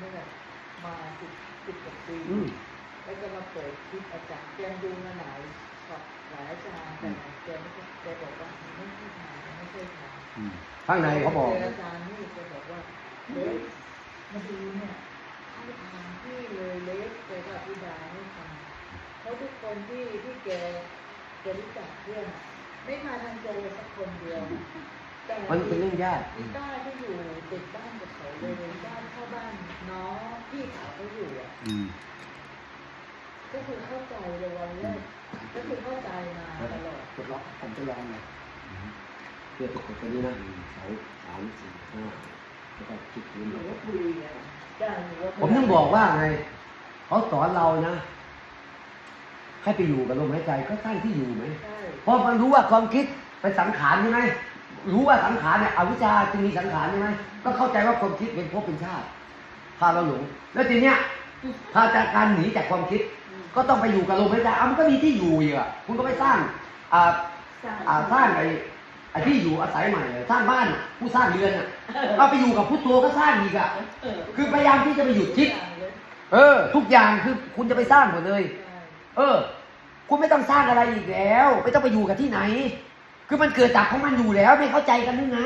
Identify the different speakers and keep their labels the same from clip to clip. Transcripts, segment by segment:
Speaker 1: นี่แหละมาสิบสิบกว่าปี
Speaker 2: อืม
Speaker 1: แล้วก็มาเปิดคลิปอาจารย์แกดูมาหลายกับหลายอาจารย์แต่แกไม่ใช่แกบอกว่าไม่ใช่ทางไม่ใช่ทาง
Speaker 2: อืมข้างในเขาบอก
Speaker 1: จอาจารย์นี่แกบอกว่าเล็กมาดูเนี่ยเข้าทางที่เลยเล็กแกก็อธิบายให้ฟังเพราะทุกคนที่ที่แกแกรู้จักเพื่อนอะไม่มาทางโจสักคนเดียวแต่
Speaker 2: มันเป็นเรื่องยาก
Speaker 1: อีต้าที่อยู่ติดบ้านกับ เขาเลยบ้านเข้าบ้านน้องพี่สาวเขาอยู่อะ
Speaker 2: อืม
Speaker 1: ก็คือเข้าใจเลยวันแรกก็คือเข้าใจมาตลอด
Speaker 3: กดล็อกผมจะลองไงเพื่อจะกดตัวนี้นะสองสามสี่ห้าแล้วก็คลิกพื้น
Speaker 1: หนู
Speaker 3: แล้ว
Speaker 1: ก็คุยไงจ้าหนูก็
Speaker 2: ผมถึงบอกว่าไงเขาสอนเรานะให้ไปอยู่กับลมหายใจก็สร้างที่อยู่ไหม
Speaker 1: ใช่
Speaker 2: เพราะมันรู้ว่าความคิดเป็นสังขารใช่ไหม รู้ว่าสังขารเนี่ยอวิชชาจึงมีสังขารใช่ไหมก็เข้าใจว่าความคิดเป็นภพเป็นชาติพาเราหลงแล้วทีเนี้ยพาจากการหนีจากความคิด ก็ต้องไปอยู่กับลมหายใจเอามันก็มีที่อยู่อีกอะคุณก็ไปสร้างอ่า
Speaker 1: สร้าง
Speaker 2: อ่าสร้างไอ้ไอ้ที่อยู่อาศัยใหม่อะสร้างบ้านอะผู้สร้างเรือนอะเอาไปอยู่กับพุทโธก็สร้างอีกอะ
Speaker 1: เออ
Speaker 2: คือพยายามที่จะไปหยุดคิด
Speaker 1: อย่างเลย
Speaker 2: เออ ทุกอย่างคือคุณจะไปสร้างหมดเลย
Speaker 1: ใช่
Speaker 2: เออ คุณไม่ต้องสร้างอะไรอีกแล้ว ไม่ต้องไปอยู่กับที่ไหน คือมันเกิดจากของมันอยู่แล้วไม่เข้าใจกันหรือไง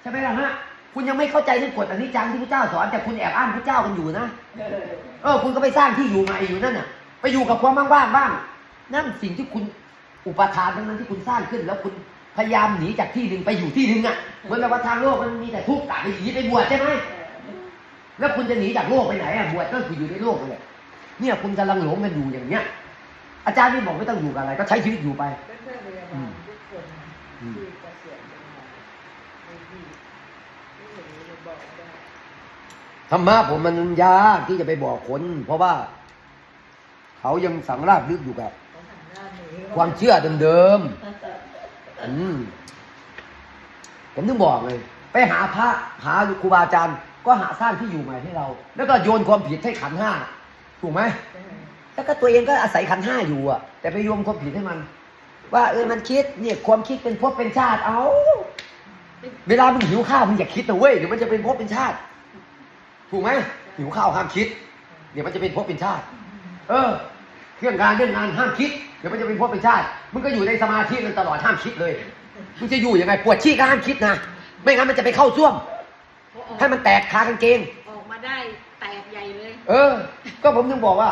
Speaker 2: ใช่ไหมล่ะฮะคุณยังไม่เข้าใจเรื่องกฎอนิจจังที่พระเจ้าสอนแต่คุณแอบอ้างพระเจ้ากันอยู่นะ
Speaker 1: เออ
Speaker 2: เออคุณก็ไปสร้างที่อยู่ใหม่อยู่นั่นน่ะ ไปอยู่กับความว่างๆบ้างนั่นสิ่งที่คุณอุปทานทั้งนั้นที่คุณสร้างขึ้น แล้วคุณพยายามหนีจากที่หนึ่งไปอยู่ที่หนึ่งอะเหมือนกับว่าทางโลกมันมีแต่ทุกข์กะไปหนีไปบวชใช่ไหมแล้วคุณจะหนีจากโลกไปไหนอะบวชก็คืออยู่ในโลกนั่นแหละเนี่ยคุณกำลังหลงกันอยู่อย่างเนี้ย อาจารย์นี่บอกไม่ต้องอยู่กับอะไร ก็ใช้ชีวิตอยู่ไป
Speaker 1: เป็นแม่ พยาบาลทุกคนนะ
Speaker 2: อืม
Speaker 1: ที่เกษียณเป็นหมอไม่ดีไม่เห็นเลยบอกได้
Speaker 2: ธรรมะผมมันยากที่จะไปบอกคน เพราะว่า เขายังสังรากลึกอยู่กับ
Speaker 1: เขาหันหน้าหนี
Speaker 2: ความเชื่อเดิมๆอืมผมถึงบอกเลย ไปหาพระหาครูบาอาจารย์ ก็หาสร้างที่อยู่ใหม่ให้เรา แล้วก็โยนความผิดให้ขันธ์ห้าถูกไหม
Speaker 1: ใช่
Speaker 2: แล้วก็ตัวเองก็อาศัยขันธ์ห้าอยู่อะ แต่ไปโยมความผิดให้มัน ว่าเออมันคิดเนี่ยความคิดเป็นภพเป็นชาติ เอาเวลามึงหิวข้าวมึงอย่าคิดนะเว้ยเดี๋ยวมันจะเป็นภพเป็นชาติ ถูกไหมหิวข้าวห้ามคิด เดี๋ยวมันจะเป็นภพเป็นชาติ เออเรื่องการเรื่องงานห้ามคิดเดี๋ยวมันจะเป็นภพเป็นชาติมึงก็อยู่ในสมาธิมันตลอดห้ามคิดเลยมึงจะอยู่ยังไงปวดขี้ก็ห้ามคิดนะไม่งั้นมันจะไปเข้าซ่วม
Speaker 4: พอออก
Speaker 2: ให้มันแตกคากางเกง
Speaker 4: ออกมาได้แตกใหญ่เลย
Speaker 2: เออ ก็ผมถึงบอกว่า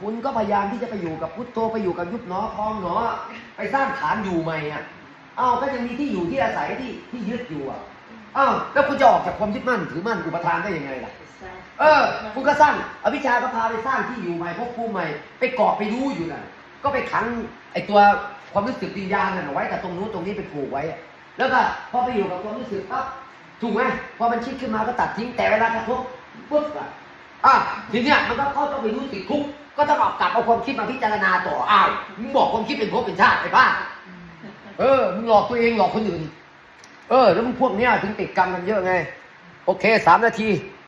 Speaker 2: คุณก็พยายามที่จะไปอยู่กับพุทโธไปอยู่กับยุบหนอพองหนอไปสร้างฐานอยู่ใหม่อะอ้าวก็ยังมีที่อยู่ที่อาศัยที่ที่ยึดอยู่อะอ้าวแล้วคุณจะออกจากความยึดมั่นถือมั่นอุปทานได้ยังไงล่ะเออ คุณก็สร้างอวิชาก็พาไปสร้างที่อยู่ใหม่ภพภูมิใหม่ ไปเกาะไปรู้อยู่น่ะ ก็ไปขังไอตัวความรู้สึกวิญญาณน่ะเอาไว้กับตรงนู้นตรงนี้ไปผูกไว้ แล้วก็พอไปอยู่กับความรู้สึกปั๊บถูกไหมพอมันคิดขึ้นมาก็ตัดทิ้งแต่เวลากระทบปุ๊บอะอะทีเนี้ยมันก็เข้าต้องไปรู้สึกทุกข์ ก็ต้องเอากลับเอาความคิดมาพิจารณาต่ออ้าวมึงบอกความคิดเป็นภพเป็นชาติไอ้บ้าเออมึงหลอกตัวเองหลอกคนอื่น เออ แล้วมึงพวกเนี้ยถึงติดกรรมกันเยอะไง โอเคสามนาที